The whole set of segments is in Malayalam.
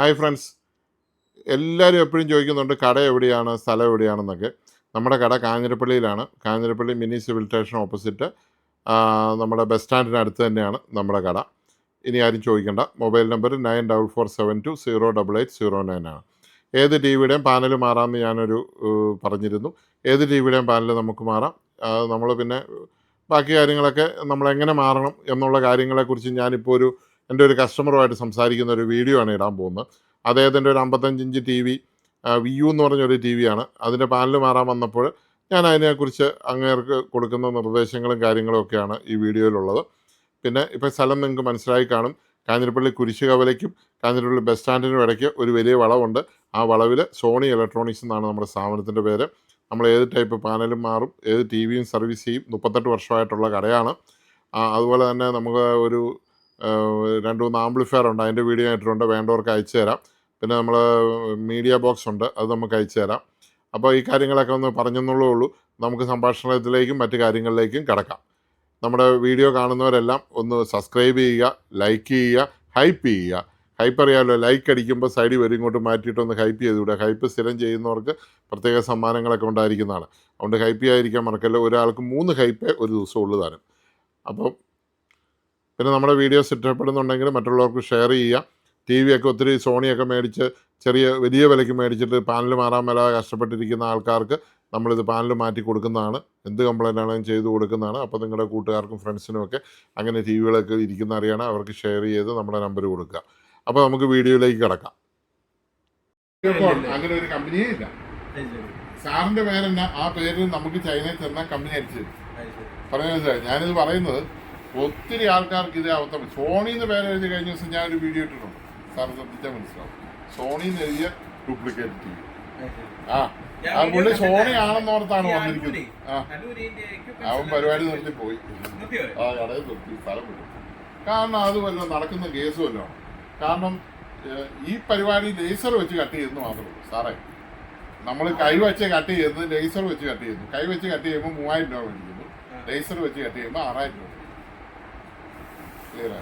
Hi friends. എല്ലാവരും എപ്പോഴും ചോദിക്കുന്നുണ്ട് കട എവിടെയാണ് സ്ഥലം എവിടെയാണെന്നൊക്കെ. നമ്മുടെ കട കാഞ്ഞിരപ്പള്ളിയിലാണ്. Kanjirappally mini civil station opposite നമ്മുടെ ബസ് സ്റ്റാൻഡിനടുത്ത് തന്നെയാണ് നമ്മുടെ കട. ഇനി ആരും ചോദിക്കേണ്ട. Mobile number nine double four seven two zero double eight zero nine ആണ്. ഏത് ടി വിയുടെയും പാനൽ മാറാമെന്ന് ഞാനൊരു പറഞ്ഞിരുന്നു. ഏത് ടി വിയുടെയും പാനൽ നമുക്ക് മാറാം. നമ്മൾ പിന്നെ ബാക്കി കാര്യങ്ങളൊക്കെ നമ്മൾ എങ്ങനെ മാറണം എന്നുള്ള കാര്യങ്ങളെക്കുറിച്ച് ഞാനിപ്പോൾ ഒരു എന്റെ ഒരു കസ്റ്റമറുമായിട്ട് സംസാരിക്കുന്ന ഒരു വീഡിയോ ആണ് ഇടാൻ പോകുന്നത്. അദ്ദേഹത്തിന്റെ ഒരു അമ്പത്തഞ്ച് inch T V V U എന്ന് പറഞ്ഞൊരു ടി വിയാണ് അതിന്റെ പാനൽ മാറാൻ വന്നപ്പോൾ ഞാൻ അതിനെക്കുറിച്ച് അങ്ങേർക്ക് കൊടുക്കുന്ന നിർദ്ദേശങ്ങളും കാര്യങ്ങളും ഒക്കെയാണ് ഈ വീഡിയോയിലുള്ളത്. പിന്നെ ഇപ്പോൾ സ്ഥലം നിങ്ങൾക്ക് മനസ്സിലായി കാണും. കാഞ്ഞിരപ്പള്ളി കുരിശുകവലയ്ക്കും കാഞ്ഞിരപ്പള്ളി ബസ് സ്റ്റാൻഡിനും ഇടയ്ക്ക് ഒരു വലിയ വളവുണ്ട്. ആ വളവിൽ സോണി ഇലക്ട്രോണിക്സ് എന്നാണ് നമ്മുടെ സ്ഥാപനത്തിന്റെ പേര്. നമ്മൾ ഏത് ടൈപ്പ് പാനലും മാറും ഏത് ടി വിയും സർവീസ് ചെയ്യും. മുപ്പത്തെട്ട് വർഷമായിട്ടുള്ള കടയാണ്. അതുപോലെ തന്നെ നമുക്ക് ഒരു രണ്ട് മൂന്ന് ആംപ്ലിഫയർ ഉണ്ട്. അതിന്റെ വീഡിയോ ആയിട്ടുണ്ട് വേണ്ടവർക്ക് അയച്ചു തരാം. പിന്നെ നമ്മൾ മീഡിയ ബോക്സ് ഉണ്ട്. അത് നമുക്ക് അയച്ചു തരാം. അപ്പോൾ ഈ കാര്യങ്ങളൊക്കെ ഒന്ന് പറഞ്ഞെന്നുള്ളേ ഉള്ളൂ. നമുക്ക് സംഭാഷണത്തിലേക്കും മറ്റു കാര്യങ്ങളിലേക്കും കിടക്കാം. നമ്മുടെ വീഡിയോ കാണുന്നവരെല്ലാം ഒന്ന് സബ്സ്ക്രൈബ് ചെയ്യുക ലൈക്ക് ചെയ്യുക ഹൈപ്പ് ചെയ്യുക. ഹൈപ്പ് അറിയാമല്ലോ ലൈക്ക് അടിക്കുമ്പോൾ സൈഡിൽ വരും ഇങ്ങോട്ട് മാറ്റിയിട്ട് ഒന്ന് ഹൈപ്പ് വിടുക ഹൈപ്പ് സ്ഥിരം ചെയ്യുന്നവർക്ക് പ്രത്യേക സമ്മാനങ്ങളൊക്കെ ഉണ്ടായിരിക്കുന്നതാണ്. അതുകൊണ്ട് ഹൈപ്പ് ചെയ്യാതിരിക്കാൻ മറക്കല്ല. ഒരാൾക്ക് മൂന്ന് ഹൈപ്പേ ഒരു ദിവസം ഉള്ളു താനും. അപ്പം പിന്നെ നമ്മുടെ വീഡിയോസ് ഇഷ്ടപ്പെടുന്നുണ്ടെങ്കിൽ മറ്റുള്ളവർക്ക് ഷെയർ ചെയ്യുക. ടി വി ഒക്കെ ഒത്തിരി സോണിയൊക്കെ മേടിച്ച് ചെറിയ വലിയ വിലയ്ക്ക് മേടിച്ചിട്ട് പാനൽ മാറാൻ വില കഷ്ടപ്പെട്ടിരിക്കുന്ന ആൾക്കാർക്ക് നമ്മളിത് പാനൽ മാറ്റി കൊടുക്കുന്നതാണ്. എന്ത് കംപ്ലൈന്റ് ആണെങ്കിലും ചെയ്തു കൊടുക്കുന്നതാണ്. അപ്പോൾ നിങ്ങളുടെ കൂട്ടുകാർക്കും ഫ്രണ്ട്സിനും ഒക്കെ അങ്ങനെ ടി വികളൊക്കെ ഇരിക്കുന്ന അറിയണം അവർക്ക് ഷെയർ ചെയ്ത് നമ്മുടെ നമ്പർ കൊടുക്കുക. അപ്പോൾ നമുക്ക് വീഡിയോയിലേക്ക് കിടക്കാം. അങ്ങനെ ഒരു കമ്പനിയേ ഇല്ല. സാറിന്റെ പേരെന്നാ? ആ പേരിൽ നമുക്ക് ചൈനയിൽ ചെന്ന കമ്പനി അടിച്ചു പറഞ്ഞു മനസ്സിലായി ഞാനിത് പറയുന്നത് ഒത്തിരി ആൾക്കാർക്ക് ഇതേ അവസ്ഥ സോണി എന്ന് പേര് എഴുതി കഴിഞ്ഞ ദിവസം ഞാനൊരു ഒരു വീഡിയോ ഇട്ടിട്ടുണ്ട്. സാർ ശ്രദ്ധിച്ചാൽ മനസ്സിലാവും. സോണി എന്ന് എഴുതിയ ഡ്യൂപ്ലിക്കേറ്റ് ടി വി ആ ആ പുള്ളി സോണി ആണെന്നോർത്താണ് വന്നിരിക്കുന്നത്. ആ. അവൻ പരിപാടി നിർത്തി പോയി. ആ കടയിൽ നിർത്തി സ്ഥലം വിട്ടു. കാരണം അത് വല്ല നടക്കുന്ന കേസ് അല്ല. കാരണം ഈ പരിപാടി ലേസർ വെച്ച് കട്ട് ചെയ്യുന്നു മാത്രമേ സാറേ നമ്മൾ കൈ വെച്ച് കട്ട് ചെയ്യുന്നത് ലേസർ വെച്ച് കട്ട് ചെയ്യുന്നു. കൈ വെച്ച് കട്ട് ചെയ്യുമ്പോൾ മൂവായിരം രൂപ മേടിക്കുന്നു. ലേസർ വെച്ച് കട്ട് ചെയ്യുമ്പോൾ ആറായിരം രൂപ ക്ലിയർ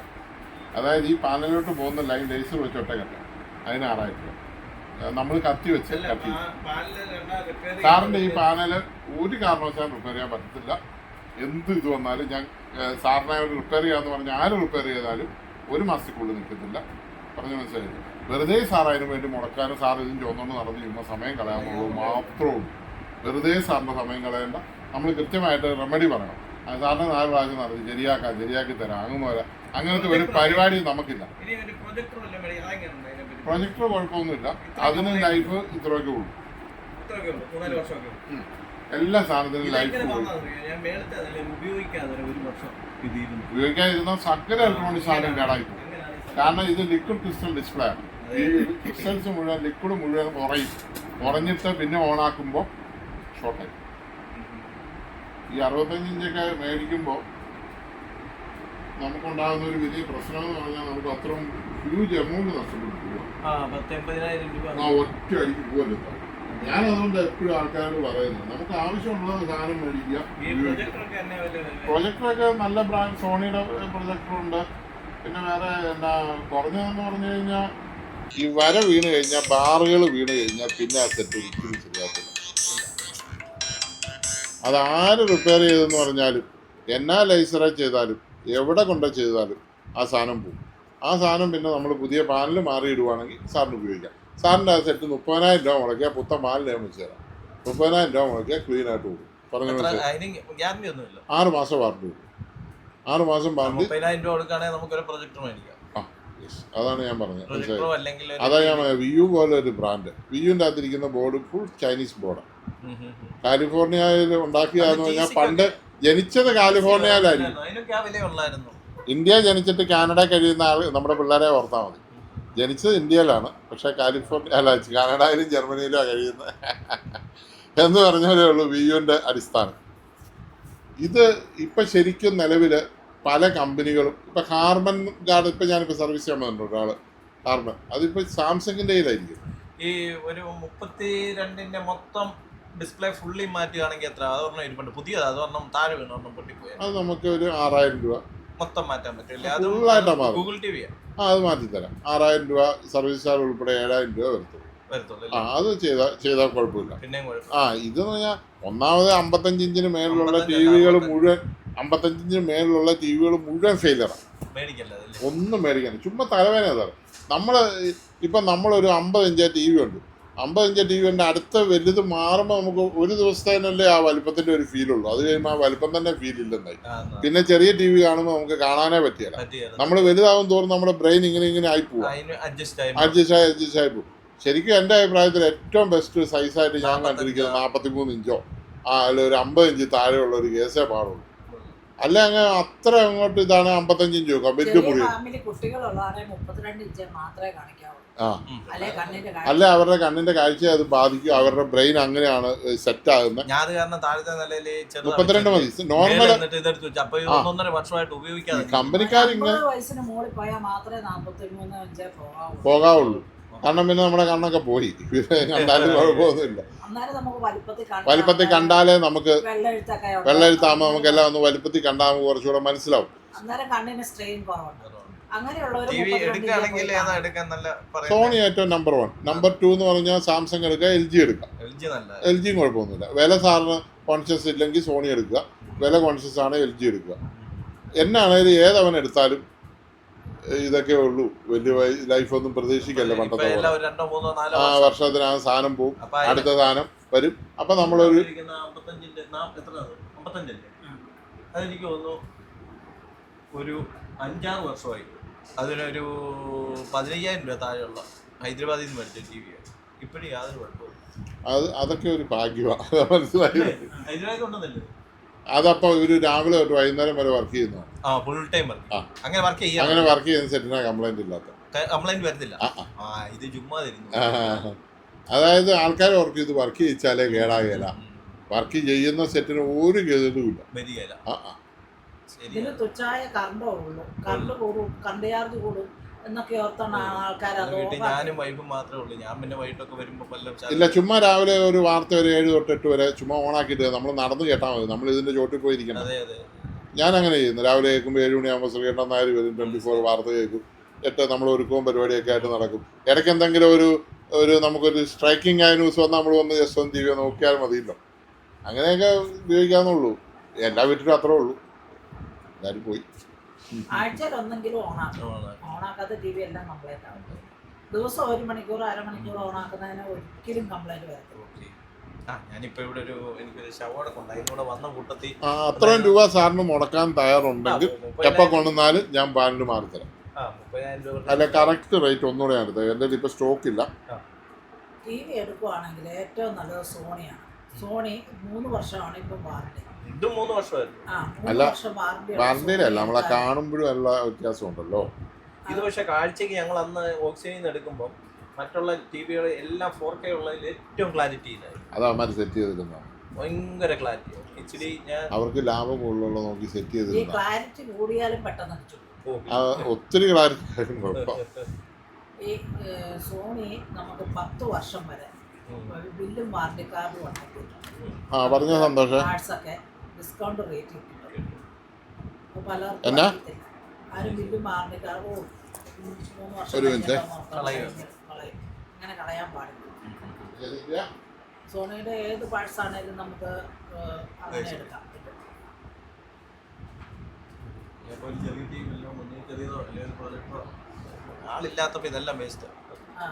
അതായത് ഈ പാനലിലോട്ട് പോകുന്ന ലൈൻ ലേസർ വെച്ച് ഒറ്റ കട്ട്. അതിന് ആറായിരം രൂപ. നമ്മൾ കത്തി വെച്ച് കത്തി സാറിന്റെ ഈ പാനൽ ഒരു കാരണവശാലും റിപ്പയർ ചെയ്യാൻ പറ്റത്തില്ല. എന്ത് ഇത് വന്നാലും ഞാൻ സാറിനെ റിപ്പയർ ചെയ്യാന്ന് പറഞ്ഞാൽ ആര് റിപ്പയർ ചെയ്താലും ഒരു മാസത്തിക്കുള്ളിൽ നിൽക്കത്തില്ല. പറഞ്ഞു മനസ്സിലായില്ല വെറുതെ സാർ അതിന് വേണ്ടി മുടക്കാനും സാർ ഇതും ചോന്നുകൊണ്ട് നടന്നു ചുമ്മാ സമയം കളയാന്നുള്ളത് മാത്രമേ ഉള്ളൂ. വെറുതെ സാറിന്റെ സമയം കളയേണ്ട. നമ്മൾ കൃത്യമായിട്ട് റെമഡി പറയണം. സാറിന് നാല് പ്രാവശ്യം നടത്തി ശരിയാക്കാം ശരിയാക്കി തരാം അങ്ങനെ പോലെ അങ്ങനത്തെ ഒരു പരിപാടി നമുക്കില്ല. പ്രൊജക്ടർ കുഴപ്പമൊന്നുമില്ല. അതിന് ലൈഫ് ഇത്രയൊക്കെ ഉള്ളൂ. എല്ലാ സാധനത്തിനും ലൈഫ് ഉപയോഗിക്കാതിരുന്ന സകല ഇലക്ട്രോണിക് സാധനം കേടായി കാരണം ഇത് ലിക്വിഡ് ക്രിസ്റ്റൽ ഡിസ്പ്ലേ ആണ്. ഈ ക്രിസ്റ്റൽസ് മുഴുവൻ ലിക്വിഡ് മുഴുവൻ ഉറയും കുറഞ്ഞിട്ട് പിന്നെ ഓണാക്കുമ്പോൾ ഷോർട്ടായി ഈ അറുപത്തഞ്ച് ഇഞ്ചൊക്കെ മേടിക്കുമ്പോൾ നമുക്കുണ്ടാകുന്ന ഒരു വലിയ പ്രശ്നം എന്ന് പറഞ്ഞാൽ നമുക്ക് അത്രയും ഹ്യൂജ് എമൗണ്ട് നഷ്ടപ്പെട്ടു പോവാം ആ ഒറ്റ അടിക്ക് പോകരുത് ഞാൻ അതുകൊണ്ട് എപ്പോഴും ആൾക്കാരോട് പറയുന്നത് നമുക്ക് ആവശ്യമുള്ള സാധനം മേടിക്കുക പ്രൊജക്ടറൊക്കെ നല്ല ബ്രാൻഡ് സോണിയുടെ പ്രൊജക്ടറുണ്ട്. പിന്നെ വേറെ എന്താ കുറഞ്ഞതെന്ന് പറഞ്ഞു കഴിഞ്ഞാൽ ഈ വര വീണ് കഴിഞ്ഞാൽ ബാറുകൾ വീണ് കഴിഞ്ഞാൽ പിന്നെ ആ സെറ്റ് ഒരിക്കലും ശരിയാത്തില്ല അത് ആര് റിപ്പയർ ചെയ്തെന്ന് പറഞ്ഞാലും എന്നാ ലൈസറ ചെയ്താലും എവിടെ കൊണ്ട് ചെയ്താലും ആ സാധനം പോകും. ആ സാധനം പിന്നെ നമ്മൾ പുതിയ പാനൽ മാറിയിടുവാണെങ്കിൽ സാറിന് ഉപയോഗിക്കാം. സാറിന്റെ ആ സെറ്റ് മുപ്പതിനായിരം രൂപ മുടക്കിയാൽ പുത്തൻ പാനൽ ഞാൻ വെച്ച് തരാം. മുപ്പതിനായിരം രൂപ മുടക്കിയാൽ ക്ലീൻ ആയിട്ട് പോകും പറഞ്ഞു ആറ് മാസം വാറണ്ടി ആറ് മാസം വാറണ്ടി അതാണ് ഞാൻ പറഞ്ഞത്. അതാ ഞാൻ വി യു പോലെ ഒരു ബ്രാൻഡ് വി യുവിന്റെ അകത്തിരിക്കുന്ന ബോർഡ് ഫുൾ ചൈനീസ് ബോർഡാണ്. കാലിഫോർണിയയിൽ ഉണ്ടാക്കിയതെന്ന് പറഞ്ഞാൽ പണ്ട് ജനിച്ചത് കാലിഫോർണിയയിലായിരുന്നു ഇന്ത്യ ജനിച്ചിട്ട് കാനഡ കഴിയുന്ന ആൾ നമ്മുടെ പിള്ളേരെ ഓർത്താൽ മതി. ജനിച്ചത് ഇന്ത്യയിലാണ് പക്ഷേ കാലിഫോർണിയ അല്ല കാനഡയിലും ജർമ്മനിയിലും കഴിയുന്നത് എന്ന് പറഞ്ഞാലേ ഉള്ളൂ വി യുവിന്റെ അടിസ്ഥാനം. ഇത് ഇപ്പം ശരിക്കും നിലവിൽ പല കമ്പനികളും ഇപ്പം ഹാർമൻ ഗാർഡ് ഇപ്പം ഞാനിപ്പോൾ സർവീസ് ചെയ്യാൻ വന്നിട്ടുണ്ട് ഒരാൾ ഹാർമൻ. അതിപ്പോൾ സാംസങ്ങിന്റെ കയ്യിലായിരിക്കും. ഈ ഒരു മുപ്പത്തി രണ്ടിന്റെ മൊത്തം ഡിസ്പ്ലേ ഫുള്ളി മാറ്റുകയാണെങ്കിൽ എത്ര? അത് പറഞ്ഞാൽ ഇരിപ്പുണ്ട്. പുതിയത് അത് പറഞ്ഞാൽ താഴെ വീണ് ഒരെണ്ണം പൊട്ടിപ്പോയി. അത് നമുക്ക് ഒരു ആറായിരം രൂപ. മൊത്തം മാറ്റാൻ പറ്റില്ല. അത് മാറും. ഗൂഗിൾ ടി വി ആ അത് മാറ്റി മാറ്റിത്തരാം. ആറായിരം രൂപ സർവീസ് ചാർജ് ഉൾപ്പെടെ ഏഴായിരം രൂപ വരത്തുള്ളൂ. വരത്തുള്ളൂ ആ അല്ലേ? അത് ചെയ്താൽ ചെയ്താൽ കുഴപ്പമില്ല. പിന്നെയും കുഴപ്പം. ആ ഇതെന്ന് പറഞ്ഞാൽ ഒന്നാമത് അമ്പത്തഞ്ച് ഇഞ്ചിന് മേളിലുള്ള ടി വികൾ. മുഴുവൻ അമ്പത്തഞ്ച് ഇഞ്ചിന് മേളിലുള്ള ടി വികൾ മുഴുവൻ ഫെയിലറാണ് മേടിക്കല്ല അതല്ലേ? ഒന്നും മേടിക്കണം ചുമ്മാ തലവേന സാർ നമ്മൾ ഇപ്പം നമ്മളൊരു അമ്പത് ഇഞ്ച് ടി വി ഉണ്ട് അമ്പത് ഇഞ്ച് ടി വിന്റെ അടുത്ത വലുത് മാറുമ്പോൾ നമുക്ക് ഒരു ദിവസത്തേനല്ലേ ആ വലിപ്പത്തിന്റെ ഒരു ഫീൽ ഉള്ളൂ. അത് കഴിയുമ്പോൾ ആ വലിപ്പം തന്നെ ഫീൽ ഇല്ലെന്നായി. പിന്നെ ചെറിയ ടി വി കാണുമ്പോൾ നമുക്ക് കാണാനേ പറ്റിയല്ല. നമ്മൾ വലുതാകും തോറും നമ്മുടെ ബ്രെയിൻ ഇങ്ങനെ ഇങ്ങനെ ആയി പോകും അഡ്ജസ്റ്റ് ആയി അഡ്ജസ്റ്റ് ആയി പോകും ശരിക്കും എന്റെ അഭിപ്രായത്തിൽ ഏറ്റവും ബെസ്റ്റ് സൈസ് ആയിട്ട് ഞാൻ. കണ്ടിരിക്കുന്നത് നാൽപ്പത്തി മൂന്ന് ഇഞ്ചോ. ആ അല്ല ഒരു അമ്പത് ഇഞ്ച് താഴെയുള്ള ഒരു കേസേ പാടുള്ളൂ. അല്ല അങ്ങ് അത്ര അങ്ങോട്ട് ഇതാണ് അമ്പത്തഞ്ച് ഇഞ്ച് വെക്കാം വലിയ മുറി ഫാമിലി കുട്ടികളുള്ളതാണെ ഇഞ്ച് മാത്രമേ കാണിക്കാവൂ. ആ. അല്ലെ അല്ല അവരുടെ കണ്ണിന്റെ കാഴ്ച അത് ബാധിക്കും. അവരുടെ ബ്രെയിൻ അങ്ങനെയാണ് സെറ്റ് ആകുന്നത് ഞാൻ കാരണം താഴത്തെ നിലയിൽ മുപ്പത്തിരണ്ട് മതി. നോർമൽ ഉപയോഗിക്കാതെ കമ്പനിക്കാർ ഇങ്ങനെ പോകാവുള്ളൂ. കാരണം പിന്നെ നമ്മുടെ കണ്ണൊക്കെ പോയി. കണ്ടാലും കുഴപ്പമൊന്നുമില്ല. അന്നേരം നമുക്ക് വലിപ്പത്തിൽ കാണാം. വലിപ്പത്തിൽ കണ്ടാലേ നമുക്ക് വെള്ളെഴുത്താകുമ്പോൾ നമുക്ക് എല്ലാം നമുക്കെല്ലാം ഒന്ന് വലിപ്പത്തിൽ കണ്ടാൽ നമുക്ക് കുറച്ചുകൂടെ മനസ്സിലാവും. സോണി ഏറ്റവും നമ്പർ വൺ നമ്പർ ടു എന്ന് പറഞ്ഞാൽ സാംസങ് എടുക്കുക എൽ ജി എടുക്കാം എൽ ജിയും കുഴപ്പമൊന്നുമില്ല. വില സാറിന് കോൺഷ്യസ് ഇല്ലെങ്കിൽ സോണി എടുക്കുക. വില കോൺഷ്യസ് ആണ് എൽ ജി എടുക്കുക. എന്നാണേലും ഏതവൻ എടുത്താലും ഇതൊക്കെ ഉള്ളൂ. വലിയ ലൈഫൊന്നും പ്രതീക്ഷിക്കല്ല പണ്ടത്തെ ആ വർഷത്തിന് ഒരു രണ്ടോ മൂന്നോ നാലോ ആ സാധനം പോവും. അടുത്ത സാധനം വരും. അപ്പൊ നമ്മളൊരു അതെനിക്ക് തോന്നുന്നു ഒരു അഞ്ചാറ് വർഷമായി. അതിനൊരു പതിനയ്യായിരം രൂപ താഴെയുള്ള ഹൈദരാബാദിൽ നിന്ന് മേടിച്ച ടി വി ഇപ്പോഴും യാതൊരു കുഴപ്പമില്ല അത് അതൊക്കെ ഒരു ഭാഗ്യമാണ് മനസ്സിലായി ഹൈദരാബാദ് ഉണ്ടെന്നല്ലേ അതപ്പോ ഒരു രാവിലെ തൊട്ട് വൈകുന്നേരം വരെ വർക്ക് ചെയ്യുന്നു ഫുൾ ടൈം അങ്ങനെ വർക്ക് ചെയ്യാം. അങ്ങനെ വർക്ക് ചെയ്യുന്ന സെറ്റിനാ കംപ്ലൈന്റ് ഇല്ലാത്ത. കംപ്ലൈന്റ് വരുന്നില്ല ആ, ഇത് ചുമ്മാ തരുന്നു അതായത് ആൾക്കാർ ഓർക്കും ഇത് വർക്ക് ചെയ്യിച്ചാലേ കേടാകേല. വർക്ക് ചെയ്യുന്ന സെറ്റിന് ഒരു ഗതികളും ഇല്ല. വരികയില്ല. ഇതിന് കറണ്ടേ ഉള്ളൂ. കറണ്ട് കൂടും കറണ്ട് ചാർജ് കൂടും എന്നൊക്കെ ഓർത്താണ് ആൾക്കാർ അത് ഞാനും വൈഫും മാത്രമേ ഉള്ളൂ. ഞാൻ പിന്നെ വൈകിട്ടൊക്കെ വരുമ്പോൾ ഇല്ല ചുമ്മാ രാവിലെ ഒരു വാർത്ത ഒരു ഏഴ് തൊട്ട് എട്ട് വരെ ചുമ്മാ ഓണാക്കിയിട്ട് നമ്മൾ നടന്നു കേട്ടാൽ മതി. നമ്മൾ ഇതിന്റെ ചോട്ടിൽ പോയിരിക്കണം. അതെ അതെ. ഞാൻ അങ്ങനെ ചെയ്യുന്നു. രാവിലെ കേൾക്കുമ്പോൾ ഏഴ് മണിയാകുമ്പോൾ ശ്രീകണ്ഠൻ നായർ വരും. ട്വന്റി ഫോർ വാർത്ത കേൾക്കും. എട്ട് നമ്മൾ ഒരുക്കവും പരിപാടിയൊക്കെ ആയിട്ട് നടക്കും. ഇടയ്ക്ക് എന്തെങ്കിലും ഒരു ഒരു നമുക്കൊരു സ്ട്രൈക്കിംഗ് ആയ ന്യൂസ് വന്നാൽ നമ്മൾ വന്ന് ജസ്റ്റ് ഒന്ന് ടി വി നോക്കിയാൽ മതിയല്ലോ. അങ്ങനെയൊക്കെ ഉപയോഗിക്കാന്നുള്ളൂ എല്ലാ വീട്ടിലും അത്രേ ഉള്ളൂ. എല്ലാവരും പോയി. ആഴ്ചയിൽ ഒന്നെങ്കിലും ഓണാക്കും. ആണ്. ഓണാക്കാത്ത ടി വി എല്ലാം കംപ്ലൈന്റ് ആവും. ദിവസം ഒരു മണിക്കൂർ അരമണിക്കൂർ ഓണാക്കുന്നതിന് ഒരിക്കലും കംപ്ലൈന്റ് വരത്തില്ല. അത്രയും രൂപ സാറിന് മുടക്കാൻ തയ്യാറുണ്ടെങ്കിൽ എപ്പോൾ മുപ്പതിനായിരം കൊണ്ടുവന്നാലും ഞാൻ പാനൽ മാറിത്തരാം ആ, മുപ്പതിനായിരം രൂപ അല്ല കറക്റ്റ് റേറ്റ് ഒന്നുകൂടെ ഞാൻ എടുത്തത് എന്റെ ഇപ്പോൾ സ്റ്റോക്ക് ഇല്ല. ടി വി എടുക്കുവാണെങ്കിൽ ഏറ്റവും നല്ലത് സോണിയാണ്. സോണി മൂന്ന് വർഷമാണ് ഇപ്പം വാറണ്ടി. അല്ല, നമ്മളെ കാണുമ്പോഴും എല്ലാ വ്യത്യാസമുണ്ടല്ലോ. ഇത് പക്ഷെ കാഴ്ചക്ക് ഞങ്ങൾ അന്ന് ഓക്സിജൻ എടുക്കുമ്പോൾ മറ്റുള്ള ടി വികൾ എല്ലാം ഫോർ കെ ഉള്ളതിൽ ഏറ്റവും ക്ലാരിറ്റി ഇല്ലായിരുന്നു അത് അവന്മാർ സെറ്റ് ചെയ്തിരുന്നതാണ് ഭയങ്കര ക്ലാരിറ്റി എച്ച് ഡി ഞാൻ അവർക്ക് ലാഭം കൂടുതലുള്ള നോക്കി സെറ്റ് ഈ ചെയ്തിരുന്നതാണ് ക്ലാരിറ്റി കൂടിയാലും പെട്ടെന്ന് അടിച്ചു ഒത്തിരി ക്ലാരിറ്റി കുഴപ്പം ഈ ഏഹ്, സോണി നമുക്ക് പത്ത് വർഷം വരെ. ബില്ലും വാറണ്ടി കാർഡും ഉണ്ടാക്കിയിട്ടുണ്ട് ആ പറഞ്ഞ സന്തോഷം. കാർഡ്സൊക്കെ ഡിസ്കൗണ്ട് റേറ്റ് കിട്ടും. അപ്പോൾ പലർക്കും എന്നാ? അറിയത്തില്ല. ആരും ബില്ലും വാറണ്ടി കാർഡും മൂന്ന് വർഷം ഒരു മിനിറ്റ്. അങ്ങനെ കളയാൻ പാടില്ല. സോണിയുടെ ഏത് പാർട്സ് ആണെങ്കിലും നമുക്ക് അങ്ങനെ. എടുക്കാം. കിട്ടും. ഇപ്പൊ ഒരു ചെറിയ ടീം ചെറിയതോ അല്ലെങ്കിൽ ഒരു ആളില്ലാത്തപ്പോ ഇതെല്ലാം വേസ്റ്റ് ആ.